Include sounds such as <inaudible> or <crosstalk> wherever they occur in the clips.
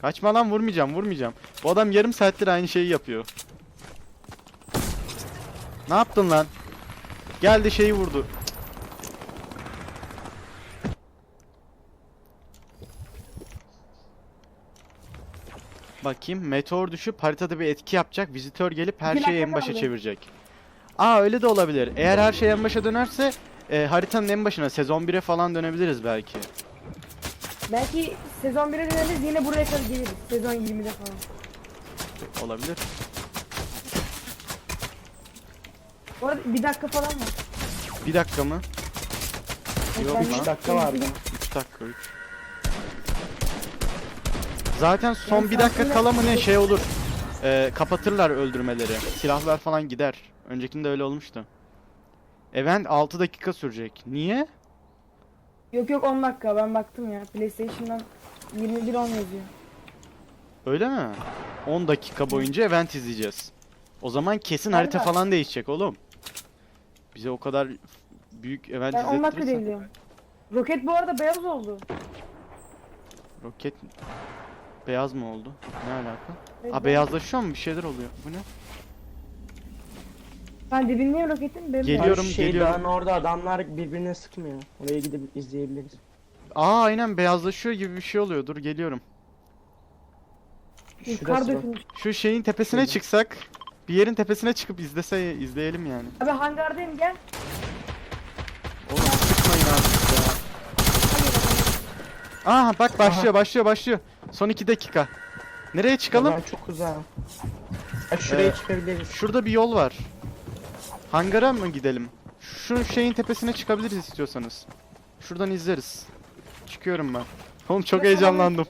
Kaçma lan vurmayacağım vurmayacağım. Bu adam yarım saattir aynı şeyi yapıyor. Ne yaptın lan? Geldi şeyi vurdu. Bakayım meteor düşüp haritada bir etki yapacak. Vizitör gelip her şeyi en başa çevirecek. Aa öyle de olabilir. Eğer her şey en başa dönerse e, haritanın en başına sezon 1'e falan dönebiliriz belki. Belki sezon 1'e döneriz yine buraya kadar geliriz. Sezon 20'de falan. Olabilir. Bu arada bir dakika falan var. Bir dakika mı? Yok Ben- lan. Üç dakika vardı. 3 dakika 3. Zaten son bir dakika kala mı ne şey olur. Ee, kapatırlar öldürmeleri. Silahlar falan gider. Öncekinde öyle olmuştu. Event 6 dakika sürecek. Niye? Yok yok 10 dakika ben baktım ya. PlayStation'dan 21 10 yazıyor. Öyle mi? 10 dakika boyunca event izleyeceğiz. O zaman kesin harita Galiba. falan değişecek oğlum. Bize o kadar büyük event Ben 10 dakika izlettirirsen. diye biliyorum. Roket bu arada beyaz oldu. Roket beyaz mı oldu? Ne alaka? Evet, Aa beyazlaşıyor mu? Bir şeyler oluyor. Bu ne? Ben dibindeyim roketin. Benim Geliyor. Geliyorum, şey, geliyorum. dağın orada adamlar birbirine sıkmıyor. Oraya gidip izleyebiliriz. Aa aynen beyazlaşıyor gibi bir şey oluyor. Dur geliyorum. Kar Şurası bak. dökülmüş. Şu şeyin tepesine Şurada. çıksak, bir yerin tepesine çıkıp izlese izleyelim yani. Abi hangardayım gel. Oğlum sıkmayın artık ya. Aha bak başlıyor başlıyor başlıyor. Son 2 dakika. Nereye çıkalım? Ben çok uzağım. Ha, şuraya Ee, çıkabiliriz. Şurada bir yol var. Hangara mı gidelim? Şu şeyin tepesine çıkabiliriz istiyorsanız. Şuradan izleriz. Çıkıyorum ben. Oğlum çok heyecanlandım.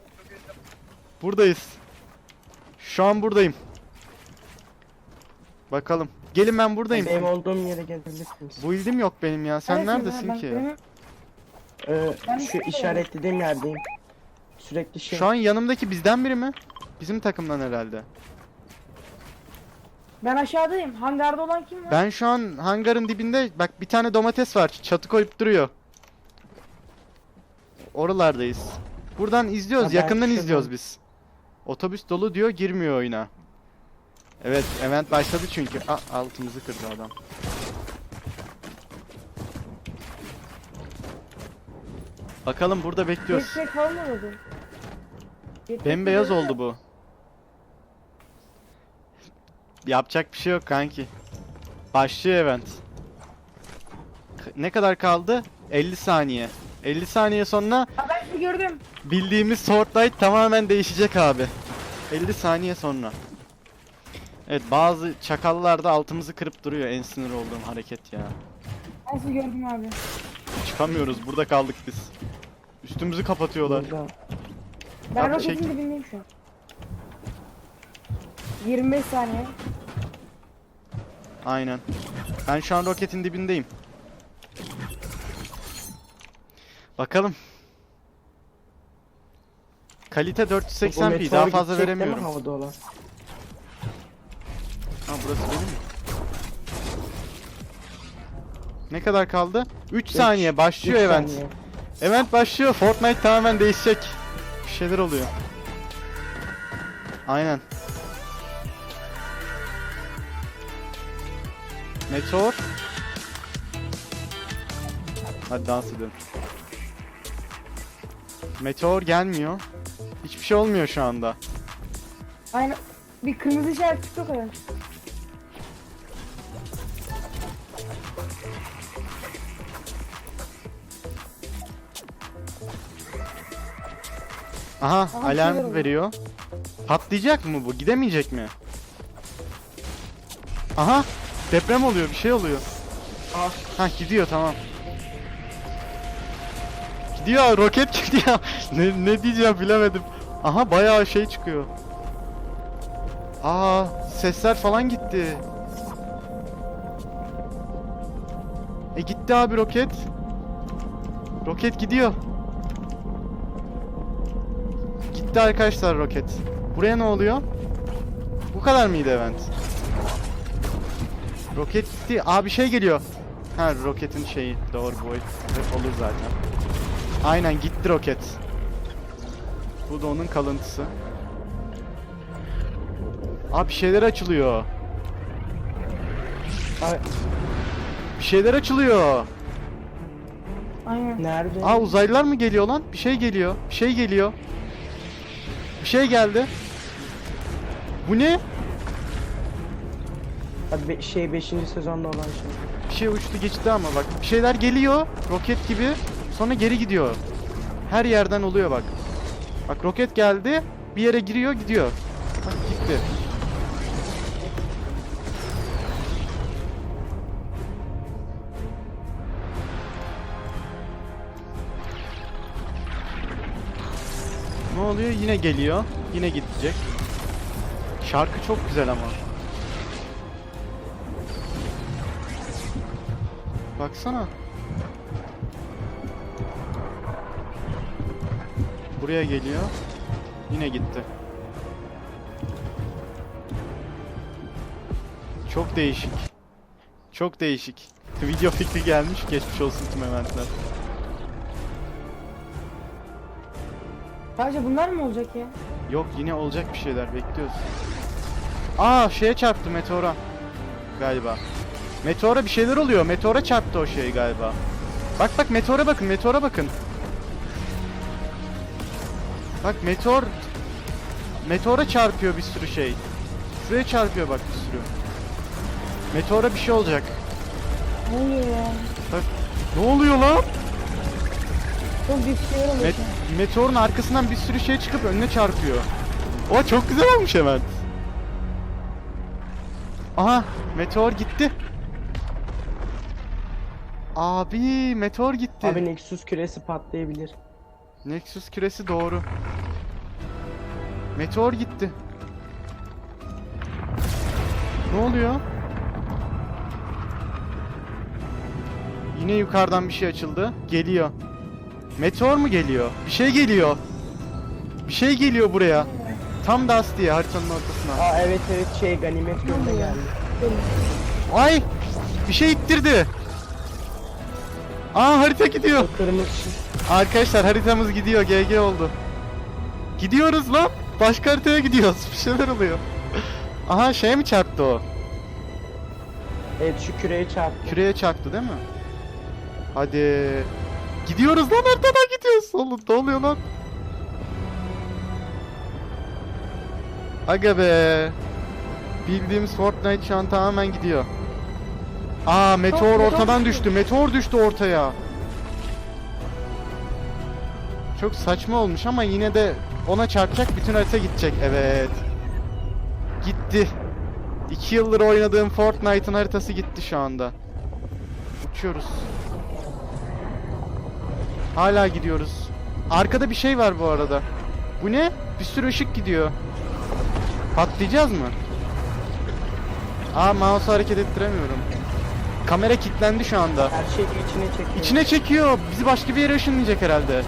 Buradayız. Şu an buradayım. Bakalım. Gelin ben buradayım. Benim olduğum yere gelebilirsiniz. Bu ildim yok benim ya. Sen Neredesin neredesin ya? Ben- ki? benim- Ee, şu işaretlediğim yerdeyim. Sürekli şey. Şu an yanımdaki bizden biri mi? Bizim takımdan herhalde. Ben aşağıdayım. Hangarda olan kim var? Ben şu an hangarın dibinde bak bir tane domates var. Çatı koyup duruyor. Oralardayız. Buradan izliyoruz. Ha, ben yakından şuradan- izliyoruz biz. Otobüs dolu diyor, girmiyor oyuna. Evet, event başladı çünkü. Aa, altımızı kırdı adam. Bakalım burada bekliyoruz. Jetpack falan mı oldu? Jetpack Bembeyaz mi oldu bu. Yapacak bir şey yok kanki. Başlıyor event. Ne kadar kaldı? 50 saniye. 50 saniye sonra Aa, ben sizi gördüm. bildiğimiz Swordlight tamamen değişecek abi. 50 saniye sonra. Evet bazı çakallar da altımızı kırıp duruyor en sinir olduğum hareket ya. Ben sizi gördüm abi. Çıkamıyoruz burada kaldık biz. Üstümüzü kapatıyorlar. Burada. Ben Abi roketin çek- dibindeyim şu an. 25 saniye. Aynen. Ben şu an roketin dibindeyim. Bakalım. Kalite Bu 480p meteor daha fazla veremiyorum. havada olan? Ha burası benim mi? Ne kadar kaldı? 3 Üç- saniye başlıyor üç event. saniye. Event başlıyor. Fortnite tamamen değişecek. Bir şeyler oluyor. Aynen. Meteor. Hadi dans edelim. Meteor gelmiyor. Hiçbir şey olmuyor şu anda. Aynen. Bir kırmızı işaret çıktı o kadar. Aha, Aha, alarm veriyor. Patlayacak mı bu? Gidemeyecek mi? Aha, deprem oluyor, bir şey oluyor. Ah. Ha gidiyor tamam. Gidiyor, roket <laughs> gidiyor. ne, ne diyeceğim bilemedim. Aha bayağı şey çıkıyor. Aa, sesler falan gitti. E gitti abi roket. Roket gidiyor. Gitti arkadaşlar roket. Buraya ne oluyor? Bu kadar mıydı event? Roket gitti. Aa bir şey geliyor. Ha roketin şeyi. Doğru boy. Olur zaten. Aynen gitti roket. Bu da onun kalıntısı. Aa bir şeyler açılıyor. Ay, Bir şeyler açılıyor. Aynen. nerede? Aa uzaylılar mı geliyor lan? Bir şey geliyor. Bir şey geliyor. Bir şey geldi. Bu ne? Be- şey 5. sezonda olan şey. Bir şey uçtu geçti ama bak. Bir şeyler geliyor. Roket gibi. Sonra geri gidiyor. Her yerden oluyor bak. Bak roket geldi. Bir yere giriyor gidiyor. Bak gitti. Ne oluyor? Yine geliyor. Yine gidecek. Şarkı çok güzel ama. Baksana. Buraya geliyor. Yine gitti. Çok değişik. Çok değişik. Video fikri gelmiş. Geçmiş olsun tüm eventler. Sadece bunlar mı olacak ya? Yok yine olacak bir şeyler bekliyoruz. Aa şeye çarptı meteora. Galiba. Meteora bir şeyler oluyor. Meteora çarptı o şey galiba. Bak bak meteora bakın, meteora bakın. Bak meteor Meteora çarpıyor bir sürü şey. Şuraya çarpıyor bak bir sürü. Meteora bir şey olacak. Ne oluyor ya? Bak ne oluyor lan? Çok şeyler oluyor. Met- meteorun arkasından bir sürü şey çıkıp önüne çarpıyor. O çok güzel olmuş hemen. Aha, meteor gitti. Abi, meteor gitti. Abi Nexus küresi patlayabilir. Nexus küresi doğru. Meteor gitti. Ne oluyor? Yine yukarıdan bir şey açıldı. Geliyor. Meteor mu geliyor? Bir şey geliyor. Bir şey geliyor buraya. Tam Dust diye haritanın ortasına. Aa evet evet şey ganimet gölüne geldi. Ay! Bir şey ittirdi. Aa harita gidiyor. Kırmızı. Arkadaşlar haritamız gidiyor. GG oldu. Gidiyoruz lan. Başka haritaya gidiyoruz. <laughs> Bir şeyler oluyor. Aha şeye mi çarptı o? Evet şu küreye çarptı. Küreye çarptı değil mi? Hadi. Gidiyoruz lan haritadan gidiyoruz. Oğlum ne oluyor lan? Aga be. Bildiğimiz Fortnite şu an tamamen gidiyor. Aa meteor ortadan düştü. Meteor düştü ortaya. Çok saçma olmuş ama yine de ona çarpacak bütün harita gidecek. Evet. Gitti. İki yıldır oynadığım Fortnite'ın haritası gitti şu anda. Uçuyoruz. Hala gidiyoruz. Arkada bir şey var bu arada. Bu ne? Bir sürü ışık gidiyor. Patlayacağız mı? Aa mouse hareket ettiremiyorum. Kamera kilitlendi şu anda. Her şeyi içine çekiyor. İçine çekiyor. Bizi başka bir yere ışınlayacak herhalde.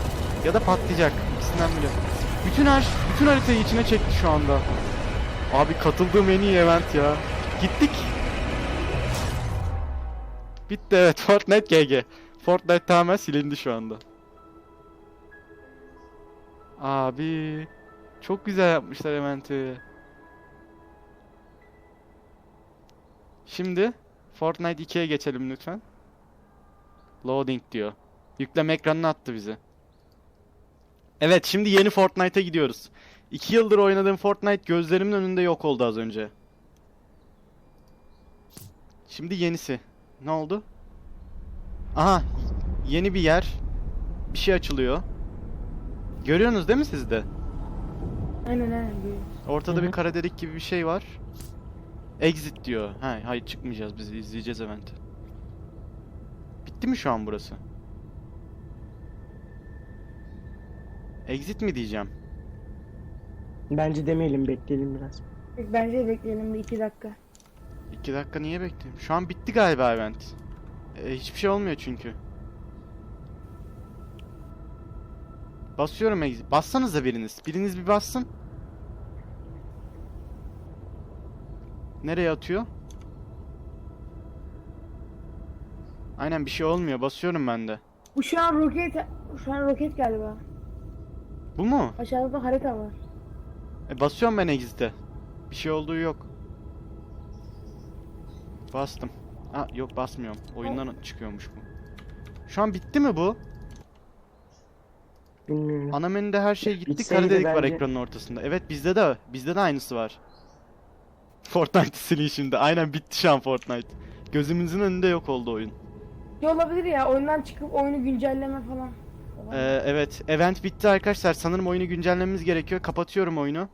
Ya da patlayacak. İkisinden biri. Bütün her bütün haritayı içine çekti şu anda. Abi katıldığım en iyi event ya. Gittik. Bitti evet. <laughs> Fortnite GG. Fortnite tamamen silindi şu anda. Abi çok güzel yapmışlar eventi. Şimdi Fortnite 2'ye geçelim lütfen. Loading diyor. Yükleme ekranına attı bizi. Evet şimdi yeni Fortnite'a gidiyoruz. 2 yıldır oynadığım Fortnite gözlerimin önünde yok oldu az önce. Şimdi yenisi. Ne oldu? Aha yeni bir yer. Bir şey açılıyor. Görüyorsunuz değil mi siz de? Aynen aynen. görüyoruz. Ortada Hı bir hı. kara delik gibi bir şey var. Exit diyor. Ha, hayır çıkmayacağız biz izleyeceğiz eventi. Bitti mi şu an burası? Exit mi diyeceğim? Bence demeyelim bekleyelim biraz. Bence bekleyelim bir iki dakika. 2 dakika niye bekleyeyim? Şu an bitti galiba event. E, hiçbir şey olmuyor çünkü. Basıyorum exit. Bassanıza biriniz. Biriniz bir bassın. Nereye atıyor? Aynen bir şey olmuyor. Basıyorum ben de. Bu şu an roket şu an roket galiba. Bu mu? Aşağıda da harita var. E, basıyorum ben exit'e. Bir şey olduğu yok. Bastım. Ha yok basmıyorum. Oyundan çıkıyormuş bu. Şu an bitti mi bu? Bilmiyorum. Ana menüde her şey gitti. Kara delik var bence. ekranın ortasında. Evet bizde de bizde de aynısı var. Fortnite sileyim şimdi. Aynen bitti şu an Fortnite. Gözümüzün önünde yok oldu oyun. Ne olabilir ya oyundan çıkıp oyunu güncelleme falan. Ee, evet event bitti arkadaşlar. Sanırım oyunu güncellememiz gerekiyor. Kapatıyorum oyunu.